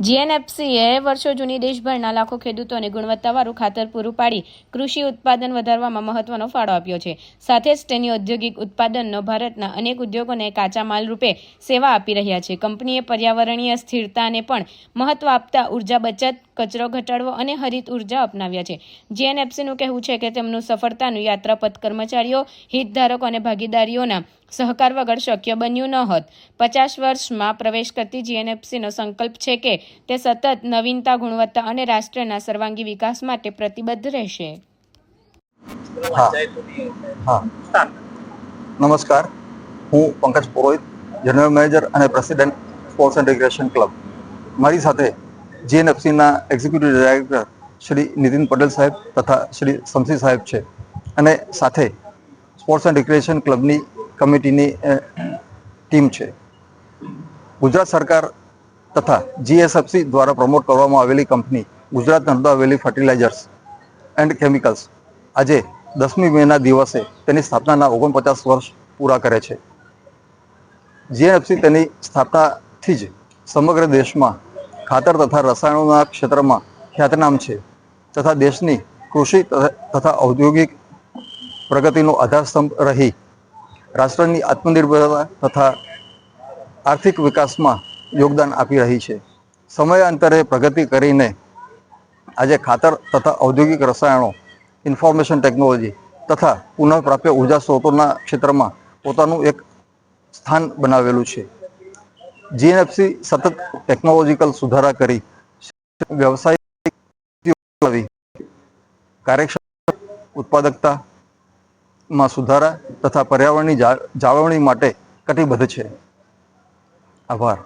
જીએનએફસીએ વર્ષો જૂની દેશભરના લાખો ખેડૂતોને ગુણવત્તાવાળું ખાતર પૂરું પાડી કૃષિ ઉત્પાદન વધારવામાં મહત્વનો ફાળો આપ્યો છે. સાથે જ તેની ઔદ્યોગિક ઉત્પાદનનો ભારતના અનેક ઉદ્યોગોને કાચા માલ રૂપે સેવા આપી રહ્યા છે. કંપનીએ પર્યાવરણીય સ્થિરતાને પણ મહત્વ આપતા ઊર્જા બચત, કચરો ઘટાડવો અને હરિત ઊર્જા અપનાવ્યા છે. જીએનએફસીનું કહેવું છે કે તેમનું સફળતાનું યાત્રાપથ કર્મચારીઓ, હિતધારકો અને ભાગીદારીઓના સહકાર વગર શક્ય બન્યું ન હોત. પચાસ વર્ષમાં પ્રવેશ કરતી જીએનએફસીનો સંકલ્પ છે કે તે સતત નવીનતા, ગુણવત્તા અને રાષ્ટ્રના સર્વાંગી વિકાસ માટે પ્રતિબદ્ધ રહેશે. નમસ્કાર. હું પંકજ પુરોહિત જનરલ મેનેજર અને president sports and recreation club મારી સાથે જીએનએફસીના એક્ઝિક્યુટિવ ડાયરેક્ટર શ્રી નીતિન પટેલ સાહેબ તથા શ્રી શમસી સાહેબ છે. અને સાથે સ્પોર્ટ્સ એન્ડ રિક્રેશન ક્લબની કમિટીની ટીમ છે. ગુજરાત સરકાર તથા જીએસએફસી દ્વારા પ્રમોટ કરવામાં આવેલી company Gujarat Narmada fertilizers and chemicals આજે દસમી મેના દિવસે તેની સ્થાપનાના ઓગણપચાસ વર્ષ પૂરા કરે છે. જીએનએફસી તેની સ્થાપનાથી જ સમગ્ર દેશમાં ખાતર તથા રસાયણોના ક્ષેત્રમાં ખ્યાતનામ છે તથા દેશની કૃષિ તથા ઔદ્યોગિક પ્રગતિનો આધારસ્તંભ રહી. રાષ્ટ્રની આત્મનિર્ભરતા તથા આર્થિક વિકાસમાં યોગદાન આપી રહી છે. સમયાંતરે પ્રગતિ કરીને આજે ખાતર તથા ઔદ્યોગિક રસાયણો ઇન્ફોર્મેશન ટેકનોલોજી તથા પુનઃપ્રાપ્ય ઊર્જા સ્ત્રોતોના ક્ષેત્રમાં પોતાનું એક સ્થાન બનાવેલું છે. જીએનએફસી સતત ટેકનોલોજીકલ સુધારા કરી વ્યવસાયિક કાર્યક્ષમ ઉત્પાદકતામાં સુધારા તથા પર્યાવરણની જાળવણી માટે કટિબદ્ધ છે. આભાર.